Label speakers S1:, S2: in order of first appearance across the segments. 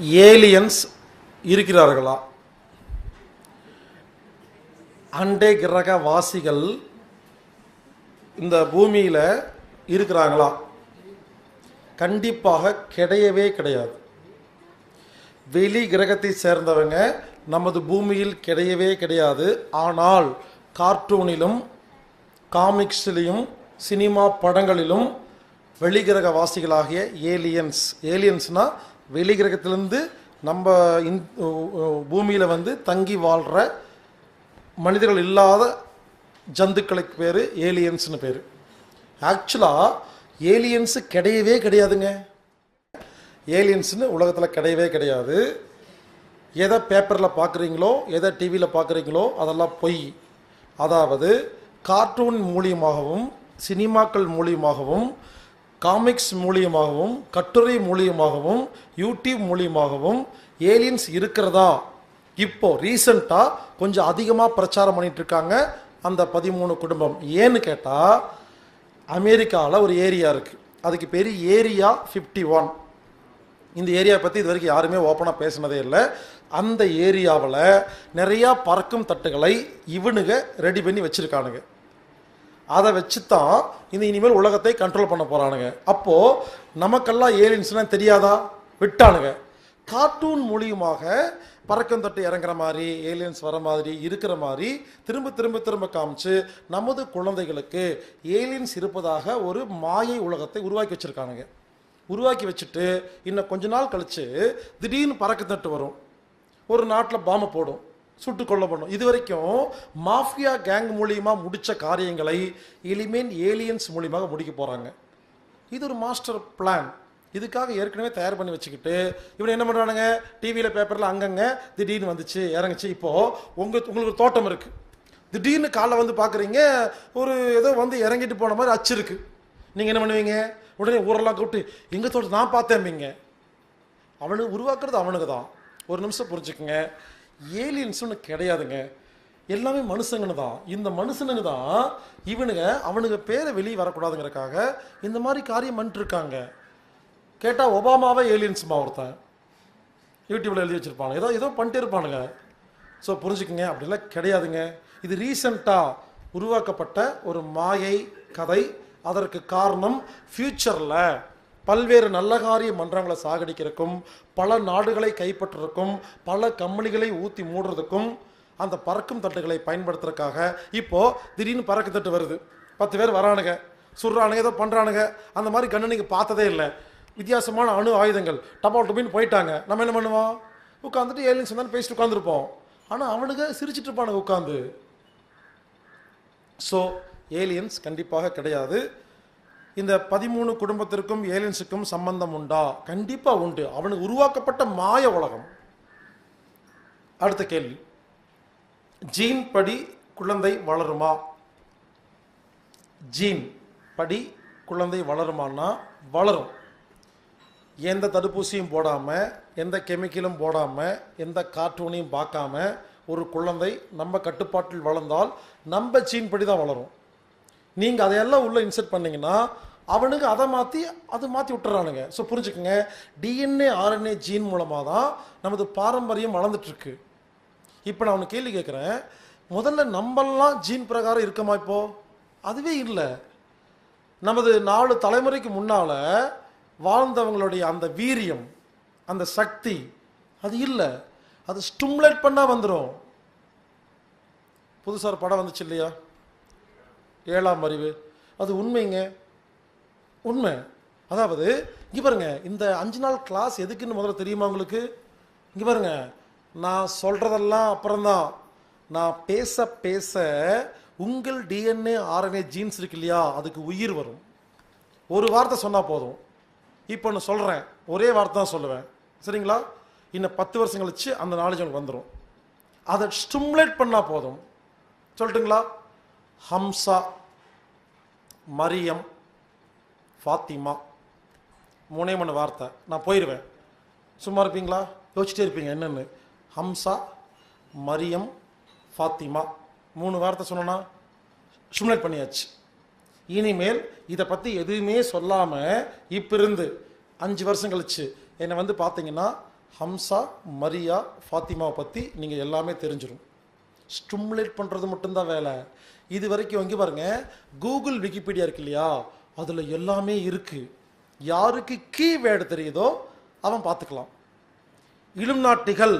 S1: Aliens இருக்கிறார்களா? அண்டை கிரக வாசிகள் இந்த பூமியில் இருக்கிறாங்களா? கண்டிப்பாக கிடையவே கிடையாது. வெளி கிரகத்தை சேர்ந்தவங்க நமது பூமியில் கிடையவே கிடையாது. ஆனால் கார்ட்டூனிலும் காமிக்ஸ்லையும் சினிமா படங்களிலும் வெளிகிரக வாசிகளாகிய ஏலியன்ஸ் வெளி கிரகத்திலேருந்து நம்ம இந் பூமியில் வந்து தங்கி வாழ்கிற மனிதர்கள் இல்லாத ஜந்துக்களுக்கு பேர் ஏலியன்ஸ்னு பேர். ஆக்சுவலாக ஏலியன்ஸு கிடையவே கிடையாதுங்க. ஏலியன்ஸ்னு உலகத்தில் கிடையவே கிடையாது. எதை பேப்பரில் பார்க்குறீங்களோ எதை டிவியில் பார்க்குறீங்களோ அதெல்லாம் பொய். அதாவது கார்ட்டூன் மூலியமாகவும் சினிமாக்கள் மூலியமாகவும் காமிக்ஸ் மூலியமாகவும் கட்டுரை மூலியமாகவும் யூடியூப் மூலியமாகவும் ஏலியன்ஸ் இருக்கிறதா? இப்போ ரீசண்டாக கொஞ்சம் அதிகமாக பிரச்சாரம் பண்ணிட்டு இருக்காங்க அந்த பதிமூணு குடும்பம். ஏன்னு கேட்டால் அமெரிக்காவில் ஒரு ஏரியா இருக்குது அதுக்கு பேர் ஏரியா ஃபிஃப்டி ஒன் இந்த ஏரியா பற்றி இது வரைக்கும் யாருமே ஓப்பனாக பேசினதே இல்லை. அந்த ஏரியாவில் நிறையா பறக்கும் தட்டுகளை இவனுங்க ரெடி பண்ணி வச்சுருக்கானுங்க. அதை வச்சு தான் இந்த இனிமேல் உலகத்தை கண்ட்ரோல் பண்ண போகிறானுங்க அப்போது நமக்கெல்லாம் ஏலியன்ஸ்லாம் தெரியாதா? விட்டானுங்க. கார்ட்டூன் மூலியமாக பறக்கும் தட்டு இறங்குற மாதிரி ஏலியன்ஸ் வர மாதிரி இருக்கிற மாதிரி திரும்ப திரும்ப திரும்ப காமிச்சு நமது குழந்தைகளுக்கு ஏலியன்ஸ் இருப்பதாக ஒரு மாயை உலகத்தை உருவாக்கி வச்சுருக்கானுங்க. உருவாக்கி வச்சுட்டு இன்னும் கொஞ்ச நாள் கழித்து திடீர்னு பறக்கத்தட்டு வரும். ஒரு நாட்டில் பாம்பை போடும். சுட்டு கொல்லப்படும் இது வரைக்கும் மாஃபியா கேங் மூலியமாக முடித்த காரியங்களை எலிமென் ஏலியன்ஸ் மூலியமாக முடிக்க போகிறாங்க இது ஒரு மாஸ்டர் பிளான். இதுக்காக ஏற்கனவே தயார் பண்ணி வச்சுக்கிட்டு இவன் என்ன பண்ணுறானுங்க டிவியில் பேப்பரில் அங்கங்கே திடீர்னு வந்துச்சு இறங்குச்சு. இப்போது உங்கள் உங்களுக்கு ஒரு தோட்டம் இருக்குது திடீர்னு காலைல வந்து பார்க்குறீங்க ஒரு ஏதோ வந்து இறங்கிட்டு போன மாதிரி அச்சு இருக்குது நீங்கள் என்ன பண்ணுவீங்க? உடனே ஊரெல்லாம் கூப்பிட்டு எங்கள் தோட்டம் நான் பார்த்தேன்பிங்க அவனுக்கு உருவாக்குறது அவனுக்கு தான் ஒரு நிமிஷம் புரிஞ்சுக்குங்க. ஏலியன்ஸ் ஒன்று கிடையாதுங்க. எல்லாமே மனுஷங்கன்னு தான். இந்த மனுஷனுங்க தான் இவனுங்க அவனுங்க பேரை வெளியே வரக்கூடாதுங்கிறக்காக இந்த மாதிரி காரியம் பண்ணிட்டுருக்காங்க. கேட்டால் ஒபாமாவே ஏலியன்ஸுமா ஒருத்தன். யூடியூப்பில் எழுதி வச்சுருப்பாங்க ஏதோ ஏதோ பண்ணிட்டே இருப்பானுங்க. ஸோ புரிஞ்சுக்குங்க. அப்படிலாம் கிடையாதுங்க. இது ரீசண்டாக உருவாக்கப்பட்ட ஒரு மாயை கதை. அதற்கு காரணம் ஃப்யூச்சரில் பல்வேறு நல்ல காரிய மன்றங்களை சாகடிக்கிறதுக்கும் பல நாடுகளை கைப்பற்றுறதுக்கும் பல கம்பெனிகளை ஊற்றி மூடுறதுக்கும் அந்த பறக்கும் தட்டுகளை பயன்படுத்துறதுக்காக இப்போது திடீர்னு பறக்கு தட்டு வருது. பத்து பேர் வரானுங்க. சுடுறானுங்க ஏதோ பண்ணுறானுங்க அந்த மாதிரி கண்ணு நீங்கள் பார்த்ததே இல்லை. வித்தியாசமான அணு ஆயுதங்கள். டபால் டுபின்னு போயிட்டாங்க. நம்ம என்ன பண்ணுவோம்? உட்காந்துட்டு ஏலியன்ஸ் வந்தாலும் பேசிட்டு உட்காந்துருப்போம் ஆனால் அவனுங்க சிரிச்சிட்டு இருப்பானுங்க உட்காந்து ஸோ ஏலியன்ஸ் கண்டிப்பாக கிடையாது. இந்த பதிமூணு குடும்பத்திற்கும் ஏலியன்ஸுக்கும் சம்பந்தம் உண்டா? கண்டிப்பாக உண்டு. அவனுக்கு உருவாக்கப்பட்ட மாய உலகம். அடுத்த கேள்வி. ஜீன் படி குழந்தை வளருமா? ஜீன் படி குழந்தை வளருமான்னா வளரும். எந்த தடுப்பூசியும் போடாமல் எந்த கெமிக்கலும் போடாமல் எந்த கார்ட்டூனையும் பார்க்காம ஒரு குழந்தை நம்ம கட்டுப்பாட்டில் வளர்ந்தால் நம்ம ஜீன் படி தான் வளரும். நீங்கள் அதையெல்லாம் உள்ளே இன்செர்ட் பண்ணீங்கன்னா அவனுக்கு அதை மாற்றி அது மாற்றி விட்டுறானுங்க. ஸோ புரிஞ்சுக்கோங்க. டிஎன்ஏ ஆர்என்ஏ ஜீன் மூலமாக தான் நமது பாரம்பரியம் வளர்ந்துட்டுருக்கு. இப்போ நான் அவனுக்கு கேள்வி கேட்குறேன் முதல்ல நம்மெல்லாம் ஜீன் பிரகாரம் இருக்கமா இப்போ? அதுவே இல்லை. நமது நாலு தலைமுறைக்கு முன்னால வாழ்ந்தவங்களுடைய அந்த வீரியம் அந்த சக்தி அது இல்லை. அது ஸ்டிமுலேட் பண்ணால் வந்துடும் புதுசாக ஒரு படம் வந்துச்சு இல்லையா? ஏழாம் அறிவு. அது உண்மைங்க. உண்மை. அதாவது இங்கே பாருங்க இந்த அஞ்சு நாள் கிளாஸ் எதுக்குன்னு முதல்ல தெரியுமா உங்களுக்கு? இங்கே பாருங்க நான் சொல்கிறதெல்லாம் அப்புறம்தான். நான் பேச பேச உங்கள் டிஎன்ஏ ஆர்என்ஏ ஜீன்ஸ் இருக்கு இல்லையா அதுக்கு உயிர் வரும். ஒரு வார்த்தை சொன்னால் போதும். இப்போ நான் சொல்கிறேன் ஒரே வார்த்தை தான் சொல்லுவேன். சரிங்களா? இன்னும் பத்து வருஷம் கழிச்சு அந்த நாலேஜ் உங்களுக்கு வந்துடும் அதை ஸ்டிமுலேட் பண்ணால் போதும். சொல்லட்டுங்களா? ஹம்சா. மரியம் ஃபாத்திமா. மூணே மூணு வார்த்தை. நான் போயிடுவேன் சும்மா இருப்பீங்களா? யோசிச்சிட்டே இருப்பீங்க என்னென்னு. ஹம்சா மரியம் ஃபாத்திமா. மூணு வார்த்தை சொன்னோன்னா ஸ்டிமுலேட் பண்ணியாச்சு. இனிமேல் இதை பற்றி எதுவுமே சொல்லாமல் இப்போ இருந்து அஞ்சு வருஷம் கழிச்சு என்னை வந்து பார்த்தீங்கன்னா ஹம்சா மரியா ஃபாத்திமாவை பற்றி நீங்கள் எல்லாமே தெரிஞ்சிடும் ஸ்டிமுலேட் பண்ணுறது மட்டும்தான் வேலை. இது வரைக்கும் இங்கே பாருங்க கூகுள் விக்கிபீடியா இருக்கு இல்லையா? அதில் எல்லாமே இருக்குது யாருக்கு கீவேர்டு தெரியுதோ அவன் பார்த்துக்கலாம். இளும் நாட்டிகள்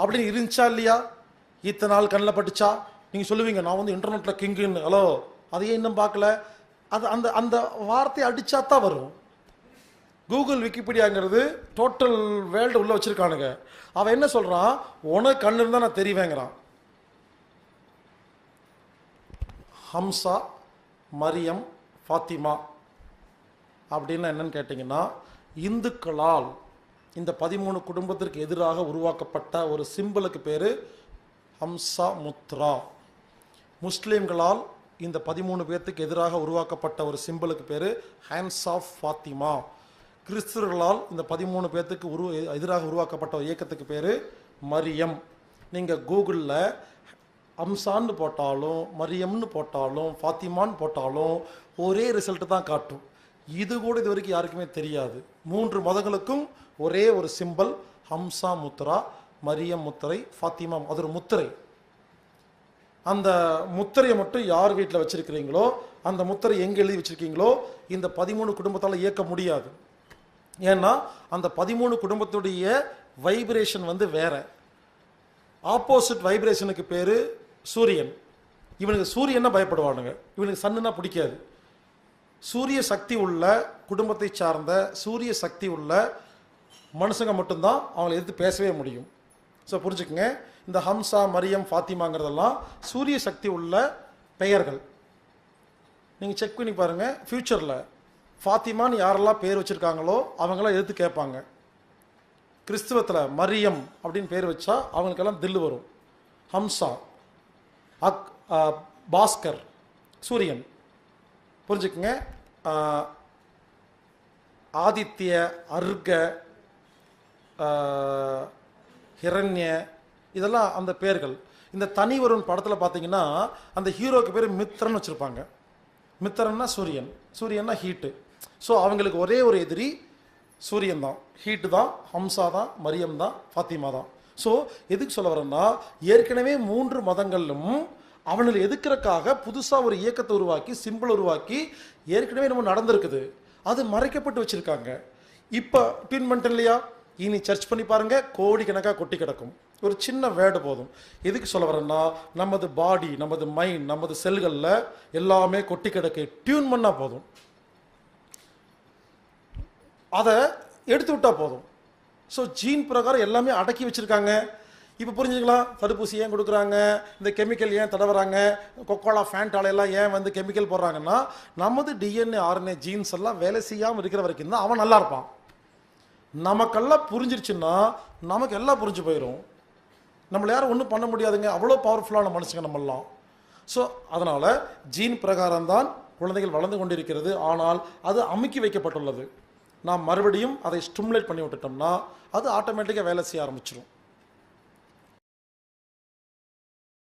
S1: அப்படின்னு இருந்துச்சா இல்லையா? இத்தனை நாள் கண்ணில் பட்டுச்சா? நீங்கள் சொல்லுவீங்க நான் வந்து இன்டர்நெட்டில் கிங்குன்னு ஹலோ அதையே இன்னும் பார்க்கல. அது அந்த அந்த வார்த்தையை அடித்தா தான் வரும். கூகுள் விக்கிபீடியாங்கிறது டோட்டல் வேர்ல்டு உள்ளே வச்சுருக்கானுங்க. அவன் என்ன சொல்கிறான் உனக்கு கண்ணு தான் நான் தெரிவேங்கிறான். ஹம்சா மரியம் ஃபாத்திமா அப்படின்னு என்னன்னு கேட்டிங்கன்னா இந்துக்களால் இந்த பதிமூணு குடும்பத்திற்கு எதிராக உருவாக்கப்பட்ட ஒரு சிம்பிளுக்கு பேர் ஹம்சா முத்ரா. முஸ்லீம்களால் இந்த பதிமூணு பேர்த்துக்கு எதிராக உருவாக்கப்பட்ட ஒரு சிம்பிளுக்கு பேர் ஹேண்ட்ஸ் ஆஃப் ஃபாத்திமா. கிறிஸ்தவர்களால் இந்த பதிமூணு பேர்த்துக்கு உரு எதிராக உருவாக்கப்பட்ட ஒரு இயக்கத்துக்கு பேர் மரியம். நீங்கள் கூகுளில் அம்சான்னு போட்டாலும் மரியம்னு போட்டாலும் ஃபாத்திமான்னு போட்டாலும் ஒரே ரிசல்ட்டு தான் காட்டும். இது கூட இது வரைக்கும் யாருக்குமே தெரியாது. மூன்று மதங்களுக்கும் ஒரே ஒரு சிம்பல் ஹம்சா முத்ரா மரியம் முத்திரை ஃபாத்திமா அது ஒரு முத்திரை. அந்த முத்திரையை மட்டும் யார் வீட்டில் வச்சிருக்கிறீங்களோ அந்த முத்திரை எங்கே எழுதி வச்சிருக்கீங்களோ இந்த பதிமூணு குடும்பத்தால் இயக்க முடியாது. ஏன்னா அந்த பதிமூணு குடும்பத்துடைய வைப்ரேஷன் வந்து வேற. ஆப்போசிட் வைப்ரேஷனுக்கு பேர் சூரியன். இவனுக்கு சூரியன்னா பயப்படுவானுங்க. இவனுக்கு சன்னுனா பிடிக்காது. சூரிய சக்தி உள்ள குடும்பத்தை சார்ந்த சூரிய சக்தி உள்ள மனுஷங்க மட்டும்தான் அவங்களை எதிர்த்து பேசவே முடியும். ஸோ புரிஞ்சுக்கங்க. இந்த ஹம்சா மரியம் ஃபாத்திமாங்கிறதெல்லாம் சூரிய சக்தி உள்ள பெயர்கள். நீங்கள் செக் பண்ணி பாருங்கள் ஃப்யூச்சரில் ஃபாத்திமான்னு யாரெல்லாம் பேர் வச்சுருக்காங்களோ அவங்களாம் எதிர்த்து கேட்பாங்க. கிறிஸ்துவத்தில் மரியம் அப்படின்னு பேர் வச்சா அவங்களுக்கெல்லாம் தில்லு வரும். ஹம்சா. அக் பாஸ்கர் சூரியன். புரிஞ்சுக்குங்க? ஆதித்ய அர்க ஹிரண்ய இதெல்லாம் அந்த பேர்கள். இந்த தனி ஒருவன் படத்தில் பார்த்தீங்கன்னா அந்த ஹீரோக்கு பேர் மித்திரன் வச்சுருப்பாங்க. மித்திரன்னா சூரியன். சூரியன்னா ஹீட்டு. ஸோ அவங்களுக்கு ஒரே ஒரு எதிரி சூரியன் தான். ஹீட்டு தான் ஹம்சா தான் மரியம் தான் ஃபாத்திமா தான். ஸோ எதுக்கு சொல்ல வரேன்னா ஏற்கனவே மூன்று மதங்களிலும் அவனில் எதுக்கிறக்காக புதுசாக ஒரு இயக்கத்தை உருவாக்கி சிம்பிள் உருவாக்கி ஏற்கனவே நம்ம நடந்திருக்குது. அது மறைக்கப்பட்டு வச்சுருக்காங்க. இப்போ ட்யூன் பண்ணிட்டேன் இல்லையா? இனி சர்ச் பண்ணி பாருங்கள் கோடிக்கணக்காக கொட்டி கிடக்கும். ஒரு சின்ன வேர்டு போதும். எதுக்கு சொல்ல வரேன்னா நமது பாடி நமது மைண்ட் நமது செல்களில் எல்லாமே கொட்டி கிடக்கு. டியூன் பண்ணால் போதும். அதை எடுத்து விட்டால் போதும். ஸோ ஜீன் பிரகாரம் எல்லாமே அடக்கி வச்சுருக்காங்க. இப்போ புரிஞ்சுக்கலாம் தடுப்பூசி ஏன் கொடுக்குறாங்க? இந்த கெமிக்கல் ஏன் தடவுறாங்க? கொக்கோலா ஃபேண்டால எல்லாம் ஏன் வந்து கெமிக்கல் போடுறாங்கன்னா நமது டிஎன்ஏ ஆர்என்ஏ ஜீன்ஸ் எல்லாம் வேலை செய்யாமல் இருக்கிற வரைக்கும் தான் அவன் நல்லா இருப்பான். நமக்கெல்லாம் புரிஞ்சிருச்சுன்னா நமக்கு எல்லாம் புரிஞ்சு போயிடும் நம்மளை யாரும் ஒன்றும் பண்ண முடியாதுங்க. அவ்வளோ பவர்ஃபுல்லான மனுஷங்க நம்மெல்லாம். ஸோ அதனால் ஜீன் பிரகாரம் தான் குழந்தைகள் வளர்ந்து கொண்டிருக்கிறது. ஆனால் அது அமுக்கி வைக்கப்பட்டுள்ளது. நாம் மறுபடியும் அதை ஸ்டிமுலேட் பண்ணி விட்டுட்டோம்னா அது ஆட்டோமேட்டிக்காக வேலை செய்ய ஆரம்பிச்சிடும்